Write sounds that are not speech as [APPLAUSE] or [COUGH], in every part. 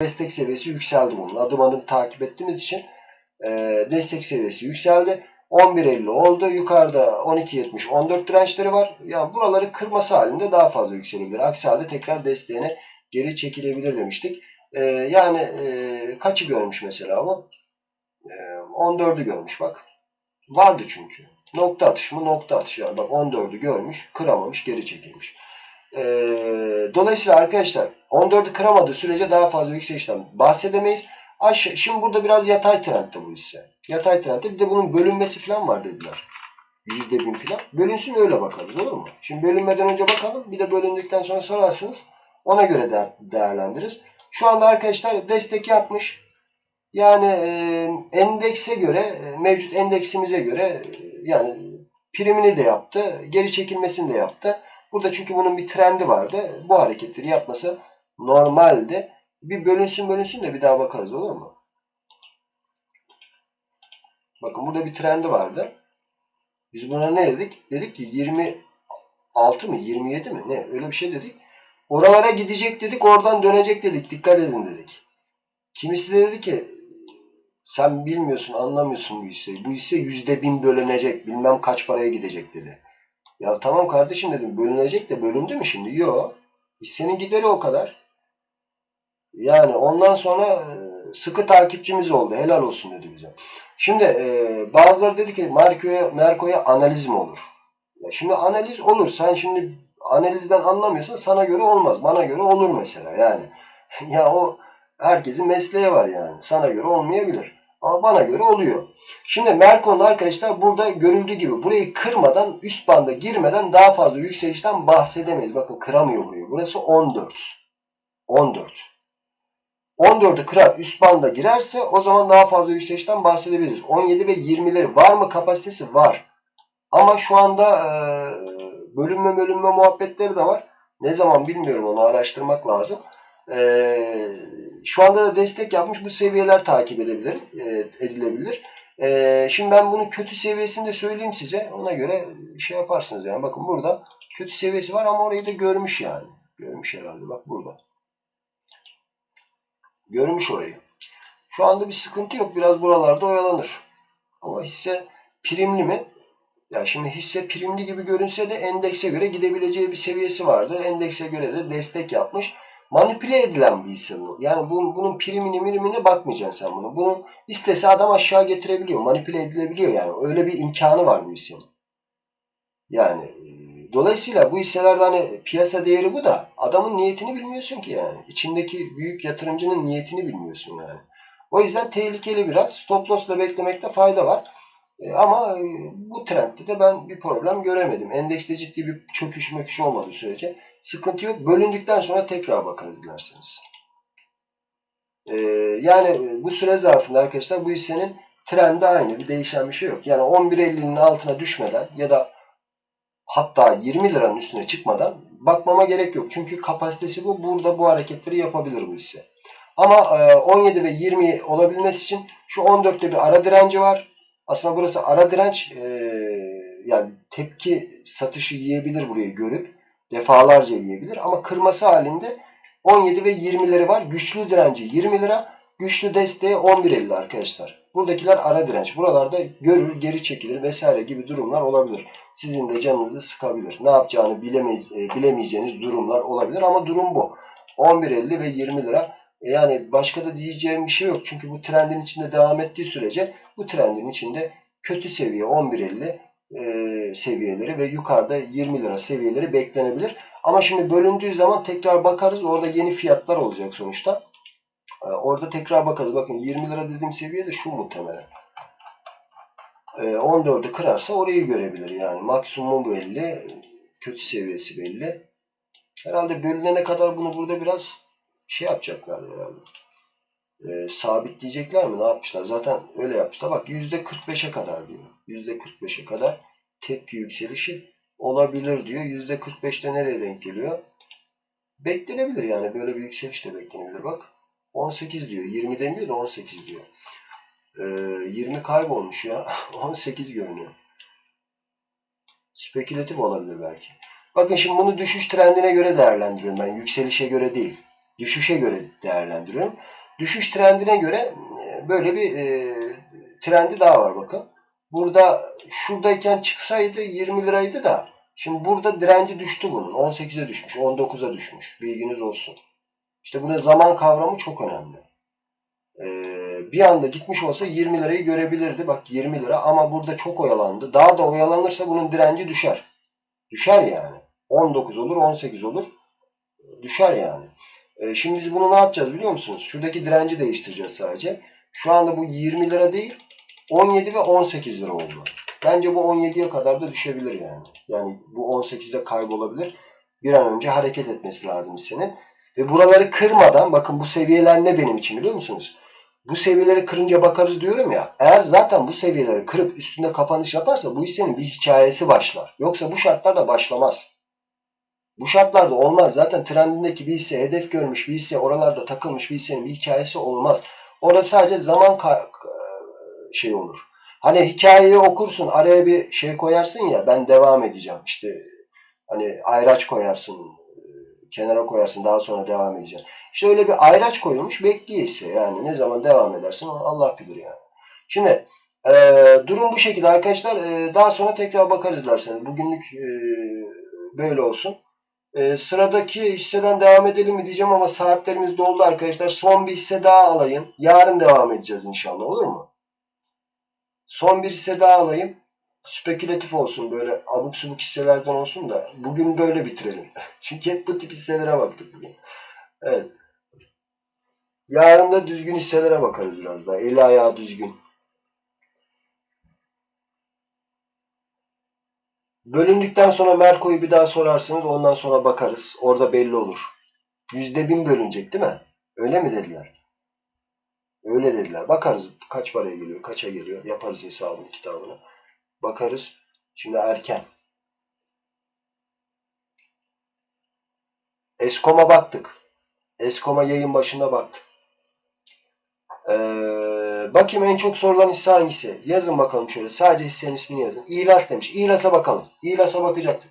destek seviyesi yükseldi bunun. Adım adım takip ettiğimiz için e, destek seviyesi yükseldi. 11.50 oldu. Yukarıda 12.70 14 dirençleri var. Yani buraları kırması halinde daha fazla yükselebilir. Aksi halde tekrar desteğine geri çekilebilir demiştik. E, yani e, kaçı görmüş mesela bu? E, 14'ü görmüş bak. Vardı çünkü. Nokta atış mı? Nokta atış. Yani bak 14'ü görmüş, kıramamış, geri çekilmiş. Ee, dolayısıyla arkadaşlar 14'ü kıramadığı sürece daha fazla yükselişten bahsedemeyiz. Aşağı, şimdi burada biraz yatay trendde bu hisse. Yatay trendde bir de bunun bölünmesi falan var dediler. Yüzde bin falan. Bölünsün öyle bakarız olur mu? Şimdi bölünmeden önce bakalım. Bir de bölündükten sonra sorarsınız. Ona göre değer, değerlendiririz. Şu anda arkadaşlar destek yapmış. Yani e, endekse göre, e, mevcut endeksimize göre e, yani primini de yaptı, geri çekilmesini de yaptı. Burada çünkü bunun bir trendi vardı. Bu hareketleri yapması normaldi. Bir bölünsün bölünsün de bir daha bakarız olur mu? Bakın burada bir trendi vardı. Biz buna ne dedik? Dedik ki 26 mı 27 mi ne öyle bir şey dedik. Oralara gidecek dedik oradan dönecek dedik. Dikkat edin dedik. Kimisi de dedi ki sen bilmiyorsun anlamıyorsun bu hisseyi. Bu hisse yüzde bin bölünecek bilmem kaç paraya gidecek dedi. Ya tamam kardeşim dedim bölünecek de bölündü mü şimdi? Yok. Hissenin gideri o kadar. Yani ondan sonra e, sıkı takipçimiz oldu. Helal olsun dedi bize. Şimdi e, bazıları dedi ki Merko'ya Merko'ya analiz mi olur? Ya şimdi analiz olur. Sen şimdi analizden anlamıyorsan sana göre olmaz. Bana göre olur mesela yani. [LAUGHS] ya o herkesin mesleği var yani. Sana göre olmayabilir. Ama bana göre oluyor. Şimdi Merkon'da arkadaşlar burada görüldüğü gibi burayı kırmadan üst banda girmeden daha fazla yükselişten bahsedemeyiz. Bakın kıramıyor burayı. Burası 14. 14. 14'ü kırar üst banda girerse o zaman daha fazla yükselişten bahsedebiliriz. 17 ve 20'leri var mı kapasitesi? Var. Ama şu anda bölünme bölünme muhabbetleri de var. Ne zaman bilmiyorum onu araştırmak lazım. E, şu anda da destek yapmış bu seviyeler takip edebilir, e, edilebilir. E, şimdi ben bunun kötü seviyesini de söyleyeyim size. Ona göre şey yaparsınız yani. Bakın burada kötü seviyesi var ama orayı da görmüş yani. Görmüş herhalde bak burada. Görmüş orayı. Şu anda bir sıkıntı yok. Biraz buralarda oyalanır. Ama hisse primli mi? Ya şimdi hisse primli gibi görünse de endekse göre gidebileceği bir seviyesi vardı. Endekse göre de destek yapmış. Manipüle edilen bir hisse bu. Yani bunun, bunun primini mirimine bakmayacaksın sen bunu. Bunu istese adam aşağı getirebiliyor. Manipüle edilebiliyor yani. Öyle bir imkanı var bu hissenin. Yani e, dolayısıyla bu hisselerde hani piyasa değeri bu da adamın niyetini bilmiyorsun ki yani. İçindeki büyük yatırımcının niyetini bilmiyorsun yani. O yüzden tehlikeli biraz. Stop loss'la beklemekte fayda var. E, ama e, bu trendde de ben bir problem göremedim. Endekste ciddi bir çöküş möküş olmadığı sürece sıkıntı yok. Bölündükten sonra tekrar bakarız dilerseniz. E, yani bu süre zarfında arkadaşlar bu hissenin trendi aynı. Bir değişen bir şey yok. Yani 11.50'nin altına düşmeden ya da hatta 20 liranın üstüne çıkmadan bakmama gerek yok. Çünkü kapasitesi bu. Burada bu hareketleri yapabilir bu hisse. Ama 17 ve 20 olabilmesi için şu 14'te bir ara direnci var. Aslında burası ara direnç e, yani tepki satışı yiyebilir burayı görüp defalarca yiyebilir ama kırması halinde 17 ve 20'leri var. Güçlü direnci 20 lira, güçlü desteği 11.50 arkadaşlar. Buradakiler ara direnç. Buralarda görür, geri çekilir vesaire gibi durumlar olabilir. Sizin de canınızı sıkabilir. Ne yapacağını bilemeyiz, e, bilemeyeceğiniz durumlar olabilir ama durum bu. 11.50 ve 20 lira yani başka da diyeceğim bir şey yok. Çünkü bu trendin içinde devam ettiği sürece bu trendin içinde kötü seviye 11.50 e, seviyeleri ve yukarıda 20 lira seviyeleri beklenebilir. Ama şimdi bölündüğü zaman tekrar bakarız. Orada yeni fiyatlar olacak sonuçta. E, orada tekrar bakarız. Bakın 20 lira dediğim seviye de şu muhtemelen. E, 14'ü kırarsa orayı görebilir. Yani maksimum belli. Kötü seviyesi belli. Herhalde bölünene kadar bunu burada biraz şey yapacaklar herhalde. E, sabitleyecekler mi? Ne yapmışlar? Zaten öyle yapmışlar. Bak %45'e kadar diyor. %45'e kadar tepki yükselişi olabilir diyor. %45'te nereye denk geliyor? Beklenebilir yani. Böyle bir yükseliş de beklenebilir. Bak 18 diyor. 20 demiyor da 18 diyor. E, 20 kaybolmuş ya. [LAUGHS] 18 görünüyor. Spekülatif olabilir belki. Bakın şimdi bunu düşüş trendine göre değerlendiriyorum ben. Yükselişe göre değil. Düşüşe göre değerlendiriyorum. Düşüş trendine göre e, böyle bir e, trendi daha var bakın. Burada şuradayken çıksaydı 20 liraydı da şimdi burada direnci düştü bunun. 18'e düşmüş, 19'a düşmüş. Bilginiz olsun. İşte burada zaman kavramı çok önemli. Ee, bir anda gitmiş olsa 20 lirayı görebilirdi. Bak 20 lira ama burada çok oyalandı. Daha da oyalanırsa bunun direnci düşer. Düşer yani. 19 olur, 18 olur. Düşer yani. Ee, şimdi biz bunu ne yapacağız biliyor musunuz? Şuradaki direnci değiştireceğiz sadece. Şu anda bu 20 lira değil, 17 ve 18 lira oldu. Bence bu 17'ye kadar da düşebilir yani. Yani bu 18'de kaybolabilir. Bir an önce hareket etmesi lazım hissenin. Ve buraları kırmadan bakın bu seviyeler ne benim için biliyor musunuz? Bu seviyeleri kırınca bakarız diyorum ya. Eğer zaten bu seviyeleri kırıp üstünde kapanış yaparsa bu hissenin bir hikayesi başlar. Yoksa bu şartlarda başlamaz. Bu şartlarda olmaz. Zaten trendindeki bir hisse hedef görmüş bir hisse oralarda takılmış bir hissenin bir hikayesi olmaz. Orada sadece zaman şey olur. Hani hikayeyi okursun araya bir şey koyarsın ya ben devam edeceğim. İşte hani ayraç koyarsın kenara koyarsın daha sonra devam edeceğim. İşte öyle bir ayraç koyulmuş bekliyor ise yani ne zaman devam edersin Allah bilir yani. Şimdi e, durum bu şekilde arkadaşlar. E, daha sonra tekrar bakarız derseniz. Bugünlük e, böyle olsun. E, sıradaki hisseden devam edelim mi diyeceğim ama saatlerimiz doldu arkadaşlar. Son bir hisse daha alayım. Yarın devam edeceğiz inşallah olur mu? Son bir hisse daha alayım. Spekülatif olsun böyle abuk subuk hisselerden olsun da bugün böyle bitirelim. [LAUGHS] Çünkü hep bu tip hisselere baktık bugün. Evet. Yarın da düzgün hisselere bakarız biraz daha. Eli ayağı düzgün. Bölündükten sonra Merko'yu bir daha sorarsınız. Ondan sonra bakarız. Orada belli olur. Yüzde bin bölünecek değil mi? Öyle mi dediler? Öyle dediler. Bakarız kaç paraya geliyor, kaça geliyor. Yaparız hesabını, kitabını. Bakarız. Şimdi erken. Eskom'a baktık. Eskom'a yayın başında baktık. Ee, bakayım en çok sorulan hisse hangisi? Yazın bakalım şöyle. Sadece hissenin ismini yazın. İlas demiş. İlas'a bakalım. İlas'a bakacaktık.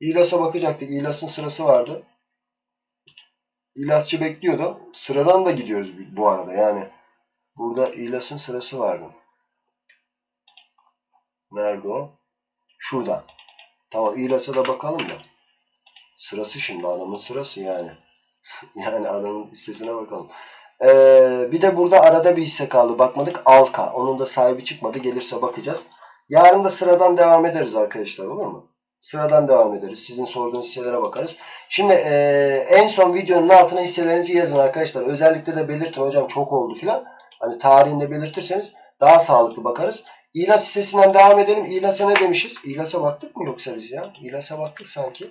İlas'a bakacaktık. İlas'ın sırası vardı. İlasçı bekliyordu. Sıradan da gidiyoruz bu arada. Yani burada İlas'ın sırası vardı. Nerede o? Şurada. Tamam İlas'a da bakalım da. Sırası şimdi adamın sırası yani. [LAUGHS] yani adamın hissesine bakalım. Ee, bir de burada arada bir hisse kaldı. Bakmadık. Alka. Onun da sahibi çıkmadı. Gelirse bakacağız. Yarın da sıradan devam ederiz arkadaşlar. Olur mu? Sıradan devam ederiz. Sizin sorduğunuz hisselere bakarız. Şimdi e, en son videonun altına hisselerinizi yazın arkadaşlar. Özellikle de belirtin hocam çok oldu filan. Hani tarihinde belirtirseniz daha sağlıklı bakarız. İlas hissesinden devam edelim. İlas'a ne demişiz? İlas'a baktık mı yoksa biz ya? İlas'a baktık sanki.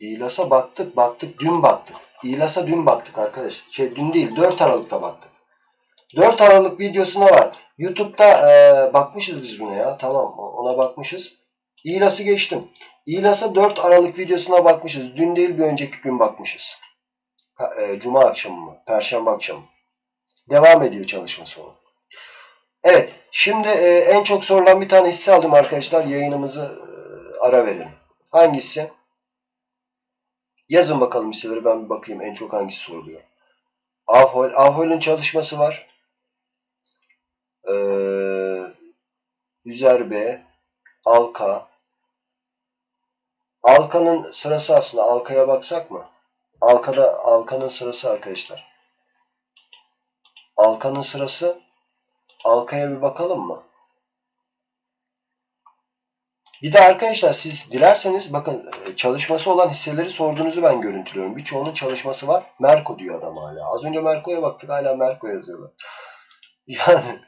İlas'a baktık, baktık, dün baktık. İlas'a dün baktık arkadaşlar. Şey dün değil, 4 Aralık'ta baktık. 4 Aralık videosuna var. YouTube'da e, bakmışız biz buna ya. Tamam ona bakmışız. İlas'ı geçtim. İlas'a 4 Aralık videosuna bakmışız. Dün değil bir önceki gün bakmışız. E, Cuma akşamı mı? Perşembe akşamı. Devam ediyor çalışması onun. Evet. Şimdi e, en çok sorulan bir tane hisse aldım arkadaşlar. Yayınımızı e, ara verelim. Hangisi? Yazın bakalım hisseleri ben bir bakayım en çok hangisi soruluyor. Avhol. Avhol'ün çalışması var. Ee, Üzerbe, Alka. Alka'nın sırası aslında. Alka'ya baksak mı? Alka'da Alka'nın sırası arkadaşlar. Alka'nın sırası. Alka'ya bir bakalım mı? Bir de arkadaşlar siz dilerseniz bakın e, çalışması olan hisseleri sorduğunuzu ben görüntülüyorum. Birçoğunun çalışması var. Merko diyor adam hala. Az önce Merko'ya baktık hala Merko yazıyorlar. [LAUGHS] Yani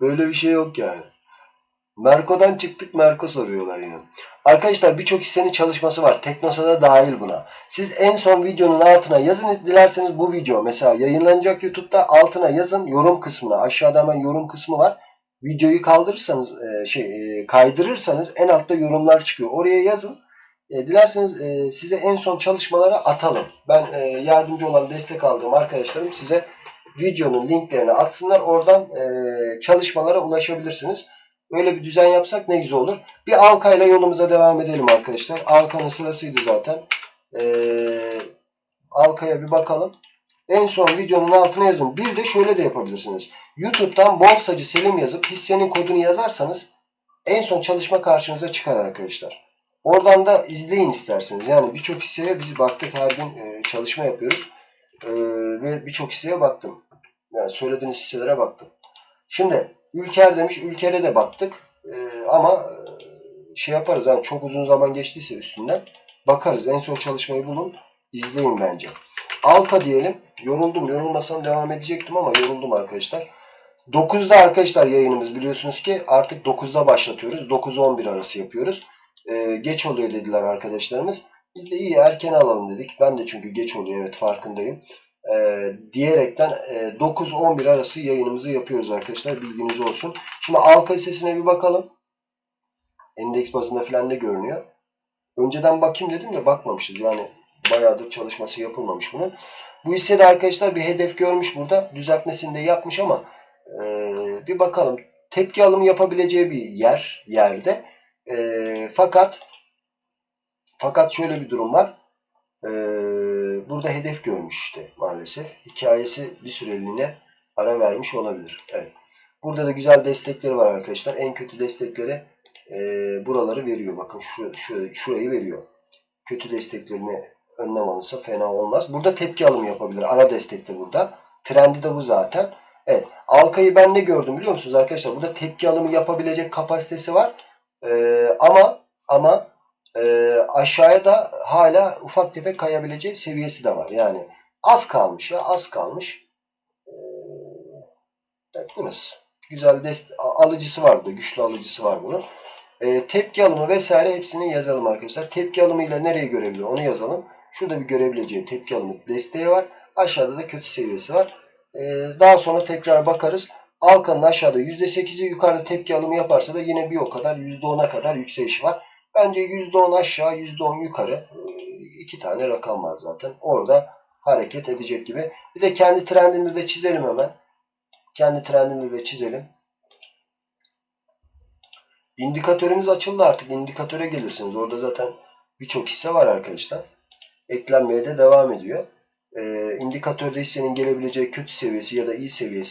böyle bir şey yok yani. Merko'dan çıktık Merko soruyorlar yine. Arkadaşlar birçok hissenin çalışması var. Teknosa'da dahil buna. Siz en son videonun altına yazın dilerseniz bu video mesela yayınlanacak YouTube'da altına yazın yorum kısmına. Aşağıda hemen yorum kısmı var videoyu kaldırırsanız e, şey e, kaydırırsanız en altta yorumlar çıkıyor. Oraya yazın. E, dilerseniz size en son çalışmaları atalım. Ben yardımcı olan destek aldığım arkadaşlarım size videonun linklerini atsınlar. Oradan çalışmalara ulaşabilirsiniz. Öyle bir düzen yapsak ne güzel olur. Bir Alka'yla yolumuza devam edelim arkadaşlar. Alka'nın sırasıydı zaten. Ee, Alka'ya bir bakalım. En son videonun altına yazın. Bir de şöyle de yapabilirsiniz. YouTube'dan borsacı Selim yazıp hissenin kodunu yazarsanız en son çalışma karşınıza çıkar arkadaşlar. Oradan da izleyin isterseniz. Yani birçok hisseye biz baktık her gün e, çalışma yapıyoruz. E, ve birçok hisseye baktım. Yani söylediğiniz hisselere baktım. Şimdi Ülker demiş. Ülker'e de baktık. E, ama şey yaparız. Yani çok uzun zaman geçtiyse üstünden bakarız. En son çalışmayı bulun. izleyin bence. Alka diyelim. Yoruldum. Yorulmasam devam edecektim ama yoruldum arkadaşlar. 9'da arkadaşlar yayınımız biliyorsunuz ki artık 9'da başlatıyoruz. 9-11 arası yapıyoruz. Ee, geç oluyor dediler arkadaşlarımız. Biz de iyi erken alalım dedik. Ben de çünkü geç oluyor evet farkındayım. Ee, diyerekten e, 9-11 arası yayınımızı yapıyoruz arkadaşlar. Bilginiz olsun. Şimdi Alka hissesine bir bakalım. Endeks bazında falan ne görünüyor? Önceden bakayım dedim de bakmamışız. Yani bayağıdır çalışması yapılmamış bunun. Bu hissede arkadaşlar bir hedef görmüş burada. Düzeltmesini de yapmış ama e, bir bakalım. Tepki alımı yapabileceği bir yer yerde. E, fakat fakat şöyle bir durum var. E, burada hedef görmüş işte maalesef. Hikayesi bir süreliğine ara vermiş olabilir. Evet. Burada da güzel destekleri var arkadaşlar. En kötü destekleri e, buraları veriyor. Bakın şu, şu, şurayı veriyor. Kötü desteklerini önlem alınsa fena olmaz. Burada tepki alımı yapabilir. Ara destek de burada. Trendi de bu zaten. Evet. Alkayı ben ne gördüm biliyor musunuz arkadaşlar? Burada tepki alımı yapabilecek kapasitesi var. Ee, ama ama e, aşağıya da hala ufak tefek kayabileceği seviyesi de var. Yani az kalmış ya az kalmış. Ee, evet burası. Güzel alıcısı var burada. Güçlü alıcısı var bunun. Ee, tepki alımı vesaire hepsini yazalım arkadaşlar. Tepki alımıyla nereyi görebilir onu yazalım. Şurada bir görebileceği tepki alımı desteği var. Aşağıda da kötü seviyesi var. Ee, daha sonra tekrar bakarız. Alkanın aşağıda %8'i yukarıda tepki alımı yaparsa da yine bir o kadar %10'a kadar yükselişi var. Bence %10 aşağı %10 yukarı ee, iki tane rakam var zaten. Orada hareket edecek gibi. Bir de kendi trendini de çizelim hemen. Kendi trendini de çizelim. İndikatörümüz açıldı artık. İndikatöre gelirsiniz. Orada zaten birçok hisse var arkadaşlar. Eklenmeye de devam ediyor. Ee, indikatörde hissenin gelebileceği kötü seviyesi ya da iyi seviyesi